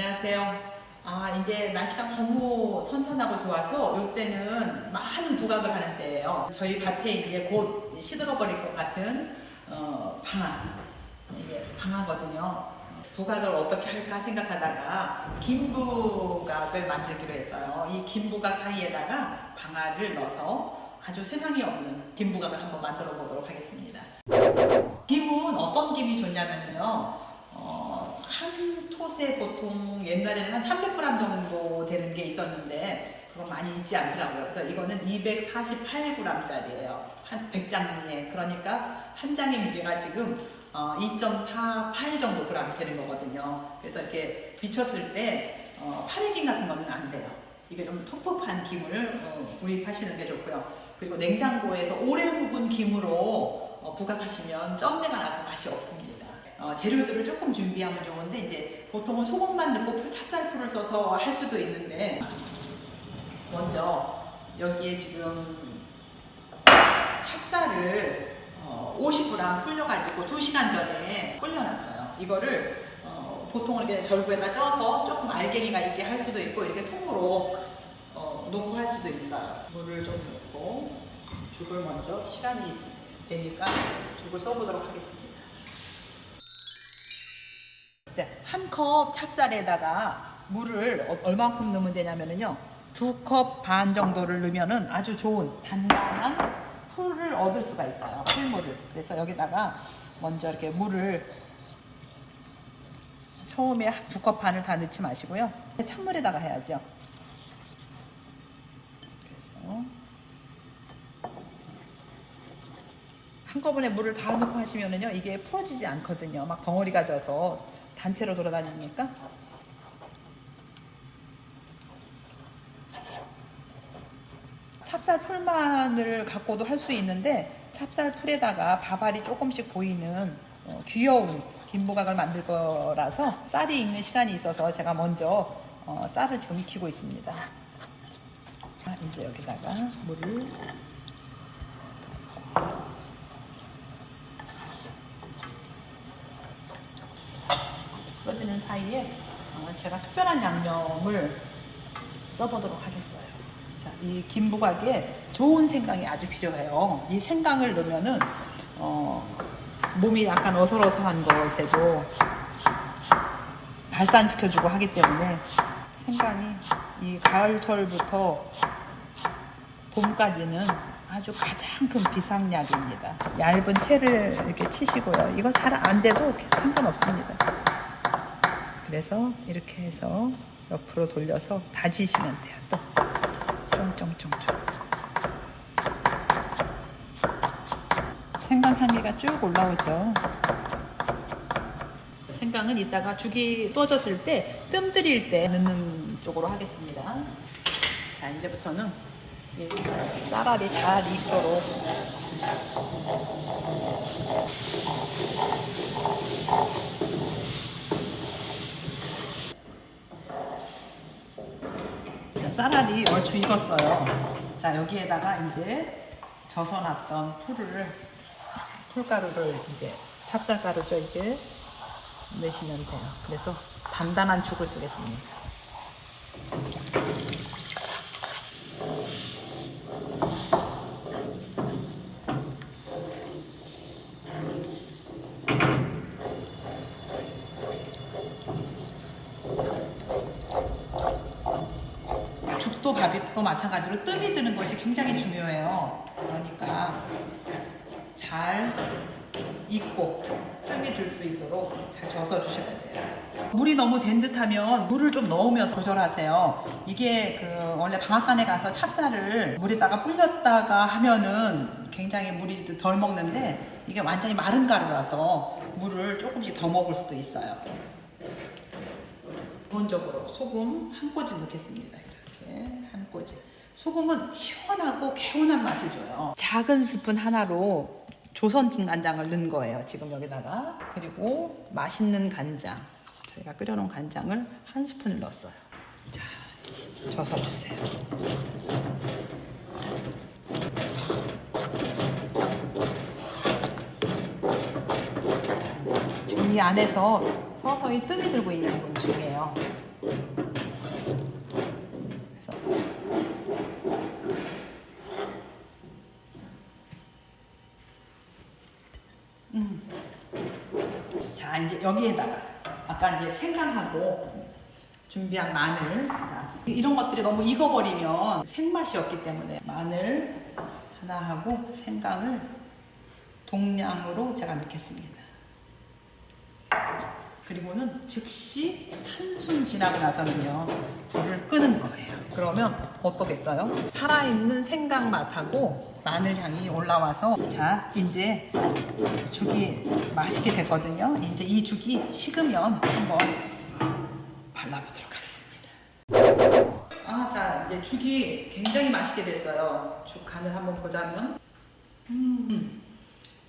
안녕하세요. 아, 이제 날씨가 너무 선선하고 좋아서 이때는 많은 부각을 하는 때예요. 저희 밭에 이제 곧 시들어버릴 것 같은 어, 방아. 이게 방아거든요. 부각을 어떻게 할까 생각하다가 김부각을 만들기로 했어요. 이 김부각 사이에다가 방아를 넣어서 아주 세상에 없는 김부각을 한번 만들어 보도록 하겠습니다. 김은 어떤 김이 좋냐면요. 어, 한 톳에 보통 옛날에는 한 300g 정도 되는 게 있었는데 그건 많이 있지 않더라고요. 그래서 이거는 248g짜리예요. 한 100장에 그러니까 한 장의 무게가 지금 어, 2.48 정도 그램 되는 거거든요. 그래서 이렇게 비쳤을 때 어, 파래김 같은 거는 안 돼요. 이게 좀 텁텁한 김을 어, 구입하시는 게 좋고요. 그리고 냉장고에서 오래 묵은 김으로 어, 부각하시면 ጨ매가 나서 맛이 없습니다. 어, 재료들을 조금 준비하면 좋은데 이제 보통은 소금만 넣고 풀 찹쌀풀을 써서 할 수도 있는데 먼저 여기에 지금 찹쌀을 어, 50g 불려가지고 2시간 전에 불려놨어요. 이거를 어, 보통 이렇게 절구에다 쪄서 조금 알갱이가 있게 할 수도 있고 이렇게 통으로 어, 놓고 할 수도 있어요. 물을 좀 넣고 죽을 먼저 시간이 있- 되니까 죽을 써보도록 하겠습니다. 한 컵 찹쌀에다가 물을 어- 얼마큼 넣으면 되냐면요. 두 컵 반 정도를 넣으면은 아주 좋은 단단한 풀을 얻을 수가 있어요. 풀물을. 그래서 여기다가 먼저 이렇게 물을 처음에 두 컵 반을 다 넣지 마시고요. 찬물에다가 해야죠. 그래서 한꺼번에 물을 다 넣고 하시면은요 이게 풀어지지 않거든요. 막 덩어리가 져서 단체로 돌아다니니까. 찹쌀 풀만을 갖고도 할 수 있는데 찹쌀 풀에다가 밥알이 조금씩 보이는 어, 귀여운 김부각을 만들 거라서 쌀이 익는 시간이 있어서 제가 먼저 어, 쌀을 지금 익히고 있습니다. 자, 이제 여기다가 물을 풀어지는 사이에 어, 제가 특별한 양념을 써보도록 하겠어요. 자, 이 김부각에 좋은 생강이 아주 필요해요. 이 생강을 넣으면은 어, 몸이 약간 어설어설한 것에도 발산시켜주고 하기 때문에 생강이 이 가을철부터 봄까지는 아주 가장 큰 비상약입니다. 얇은 채를 이렇게 치시고요. 이거 잘 안 돼도 상관없습니다. 그래서 이렇게 해서 옆으로 돌려서 다지시면 돼요. 또 쫑쫑쫑쫑. 생강 향기가 쭉 올라오죠. 생강은 이따가 죽이 쏘졌을 때 뜸 들일 때 넣는 쪽으로 하겠습니다. 자 이제부터는 이 쌀알이 잘 익도록 쌀알이 얼추 익었어요. 자, 여기에다가 이제 젖어놨던 풀을, 풀가루를 이제 찹쌀가루죠, 이게. 넣으시면 돼요. 그래서 단단한 죽을 쓰겠습니다. 죽도 밥도 마찬가지로 뜸이 드는 것이 굉장히 중요해요. 그러니까 잘 익고 뜸이 들 수 있도록 잘 저어 주셔야 돼요. 물이 너무 된 듯하면 물을 좀 넣으면서 조절하세요. 이게 그 원래 방앗간에 가서 찹쌀을 물에다가 불렸다가 하면은 굉장히 물이 덜 먹는데 이게 완전히 마른 가루라서 물을 조금씩 더 먹을 수도 있어요. 기본적으로 소금 한 꼬집 넣겠습니다. 한 꼬집. 소금은 시원하고 개운한 맛을 줘요. 작은 스푼 하나로 조선진 간장을 넣은 거예요. 지금 여기다가 그리고 맛있는 간장. 저희가 끓여놓은 간장을 한 스푼을 넣었어요. 자, 져서 주세요. 지금 이 안에서 서서히 뜸이 들고 있는 분 중이에요. 그래서 음. 자 여기에다가 아까 이제 생강하고 준비한 마늘 자 이런 것들이 너무 익어버리면 생맛이 없기 때문에 마늘 하나 하고 생강을 동량으로 제가 넣겠습니다. 그리고는 즉시 한숨 지나고 나서는요 불을 끄는 거예요. 그러면 어떠겠어요? 살아있는 생강 맛하고 마늘 향이 올라와서 자 이제 죽이 맛있게 됐거든요. 이제 이 죽이 식으면 한번 발라보도록 하겠습니다. 아, 자 이제 죽이 굉장히 맛있게 됐어요. 죽 간을 한번 보자면, 음,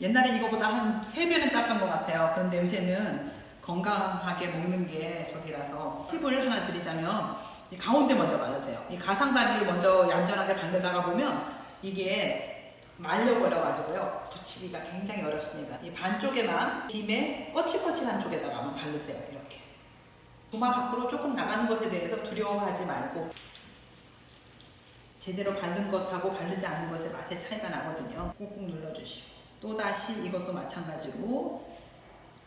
옛날에 이거보다 한세 배는 짰던 것 같아요. 그런데 요새는 건강하게 먹는 게 저기라서 팁을 하나 드리자면 이 가운데 먼저 바르세요. 이 가상다리를 먼저 얌전하게 바르다가 보면 이게 말려버려가지고요. 붙이기가 굉장히 어렵습니다. 이 반쪽에만 김에 거칠거칠한 쪽에다가 한번 바르세요. 이렇게. 도마 밖으로 조금 나가는 것에 대해서 두려워하지 말고 제대로 바른 것하고 바르지 않은 것의 맛의 차이가 나거든요. 꾹꾹 눌러주시고 또 다시 이것도 마찬가지로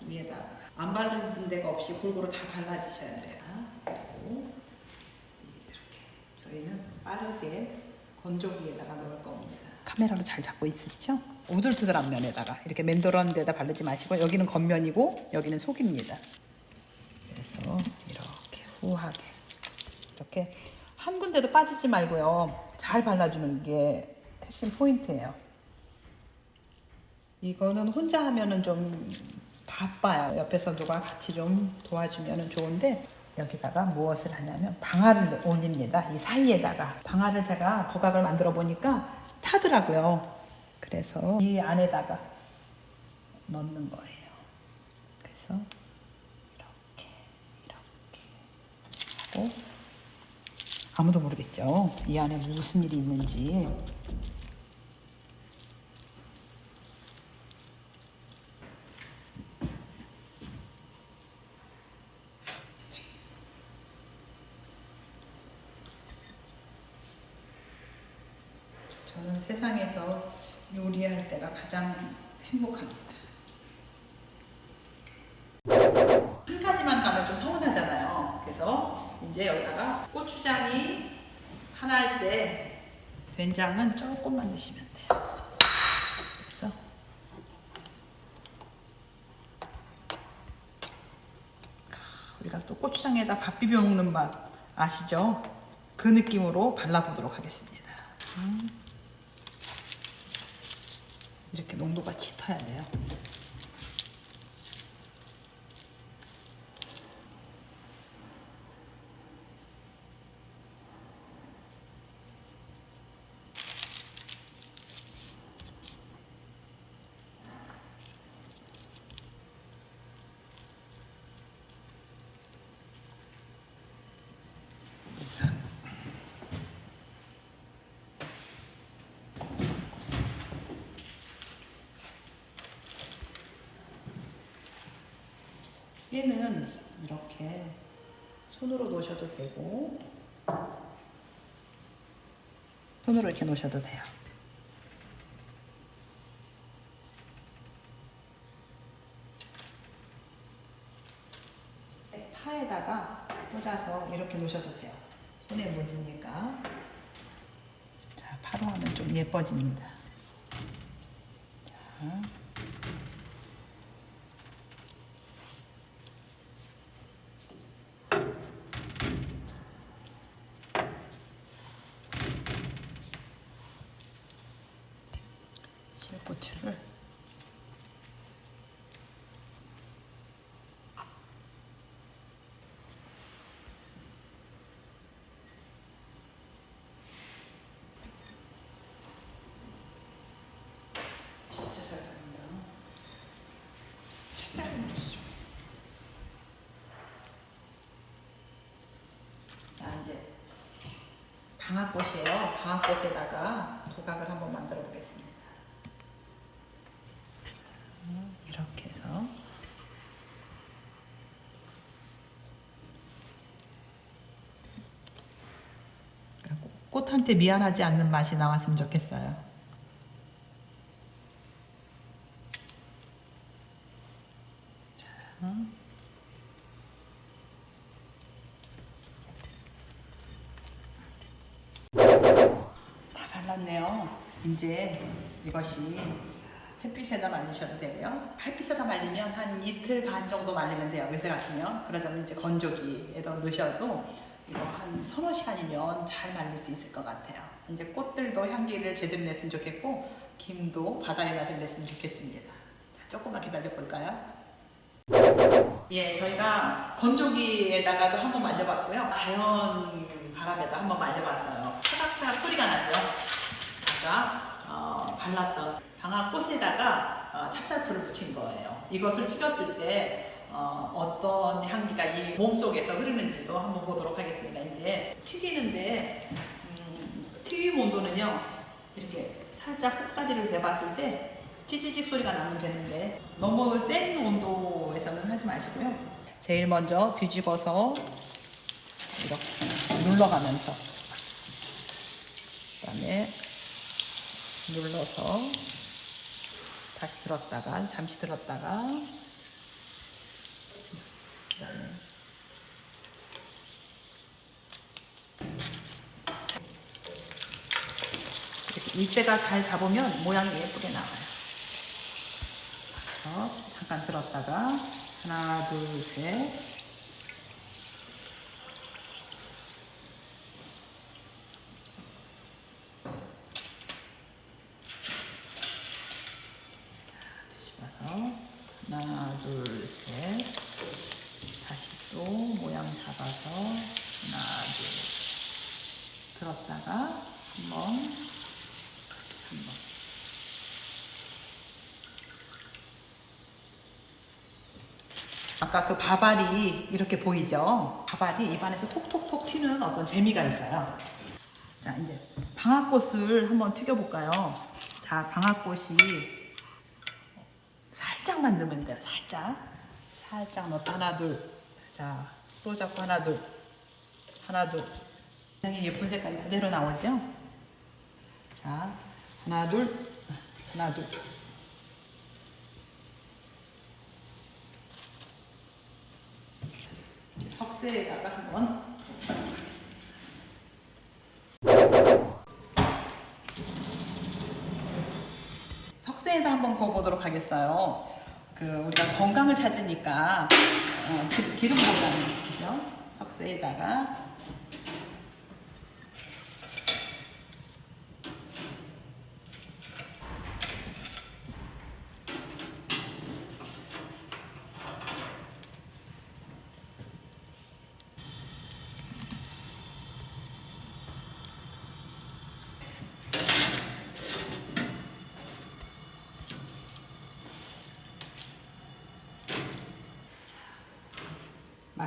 위에다가 안 바른 데가 없이 골고루 다 발라주셔야 돼요. 이렇게 저희는 빠르게 건조기에다가 넣을 겁니다. 카메라로 잘 잡고 있으시죠? 우들투들한 면에다가 이렇게 맨도란 데다 바르지 마시고 여기는 겉면이고 여기는 속입니다. 그래서 이렇게 후하게 이렇게 한 군데도 빠지지 말고요. 잘 발라주는 게 핵심 포인트예요. 이거는 혼자 하면은 좀 바빠요. 옆에서 누가 같이 좀 도와주면 좋은데 여기다가 무엇을 하냐면 방아를 올립니다. 이 사이에다가 방아를 제가 부각을 만들어 보니까 타더라고요. 그래서 이 안에다가 넣는 거예요. 그래서 이렇게 이렇게 하고 아무도 모르겠죠. 이 안에 무슨 일이 있는지. 저는 세상에서 요리할 때가 가장 행복합니다. 한 가지만 가면 좀 서운하잖아요. 그래서 이제 여기다가 고추장이 하나일 때 된장은 조금만 넣으시면 돼요. 그래서 우리가 또 고추장에다 밥 비벼 먹는 맛 아시죠? 그 느낌으로 발라보도록 하겠습니다. 음. 이렇게 농도가 짙어야 돼요. 얘는 이렇게 손으로 놓으셔도 되고 손으로 이렇게 놓으셔도 돼요. 파에다가 꽂아서 이렇게 놓으셔도 돼요. 손에 묻으니까. 자, 파로 하면 좀 예뻐집니다. 고추를 진짜 잘. 색깔이 좋죠. 자 이제 방아꽃이에요. 방아꽃에다가 두각을 한번 만들어 보겠습니다. 이렇게 해서 꽃한테 미안하지 않는 맛이 나왔으면 좋겠어요. 다 발랐네요. 이제 이것이 햇빛에다 말리셔도 되고요. 햇빛에다 말리면 한 이틀 반 정도 말리면 돼요. 요새 같으면. 그러자면 이제 건조기에다 넣으셔도 이거 한 서너 시간이면 잘 말릴 수 있을 것 같아요. 이제 꽃들도 향기를 제대로 냈으면 좋겠고 김도 바다에 가서 냈으면 좋겠습니다. 자, 조금만 기다려 볼까요? 예, 저희가 건조기에다가도 한번 말려봤고요. 자연 바람에다 한번 말려봤어요. 차각차각 소리가 나죠. 어, 발랐던 방아꽃에다가 어, 찹쌀풀을 붙인 거예요. 이것을 튀겼을 때 어, 떤 향기가 이 몸속에서 흐르는지도 한번 보도록 하겠습니다. 이제 튀기는데 음, 튀김 온도는요 이렇게 살짝 꼭다리를 대봤을 때 찌지직 소리가 나면 되는데 너무 센 온도에서는 하지 마시고요. 제일 먼저 뒤집어서 이렇게 눌러가면서 그다음에 눌러서 다시 들었다가 잠시 들었다가 이렇게 일대가 잘 잡으면 모양이 예쁘게 나와요. 잠깐 들었다가 하나 둘 셋. 뒤집어서 하나 둘 셋. 다시 또 모양 잡아서 하나 둘 들었다가 한번 다시 한번 아까 그 바발이 이렇게 보이죠? 바발이 입안에서 톡톡톡 튀는 어떤 재미가 있어요. 자, 이제 방아꽃을 한번 튀겨볼까요? 자, 방아꽃이 살짝만 넣으면 돼요. 살짝. 살짝 넣고 하나, 둘. 자, 또 잡고 하나, 둘. 하나, 둘. 굉장히 예쁜 색깔이 그대로 나오죠? 자, 하나, 둘. 하나, 둘. 석쇠에다가 한번 석쇠에다 한번 구워보도록 하겠어요. 그 우리가 건강을 찾으니까 어, 기- 기름보다는 그죠? 석쇠에다가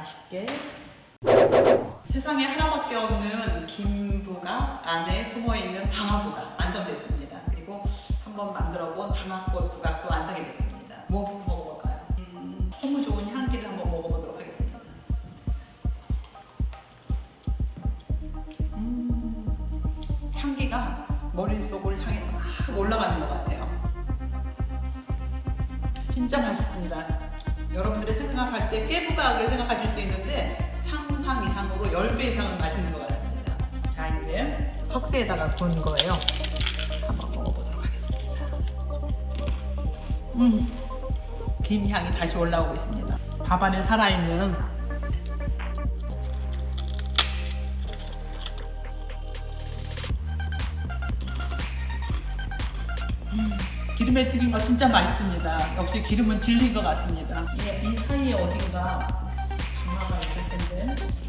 맛있게 세상에 하나밖에 없는 김부가 안에 숨어있는 방아부가 완성됐습니다. 그리고 한번 만들어본 방아꽃 부각 2kg 이상은 맛있는 것 같습니다. 자, 이제 석쇠에다가 구운 거예요. 한번 먹어보도록 하겠습니다. 음, 김 향이 다시 올라오고 있습니다. 밥 안에 살아있는 음, 기름에 튀긴 거 진짜 맛있습니다. 역시 기름은 질린 것 같습니다. 예, 이 사이에 어딘가 강화가 있을 텐데.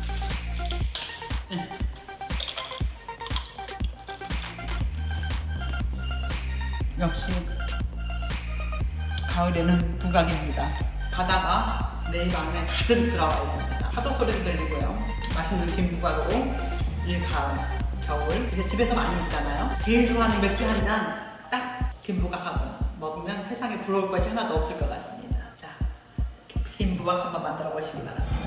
역시 가을에는 부각입니다. 바다가 내입 안에 가득 들어와 있습니다. 파도 소리도 들리고요. 맛있는 김부각으로 이 가을, 겨울 이제 집에서 많이 먹잖아요. 제일 좋아하는 맥주 한 잔 딱 김부각하고 먹으면 세상에 부러울 것이 하나도 없을 것 같습니다. 자, 김부각 한번 만들어 보시기 바랍니다.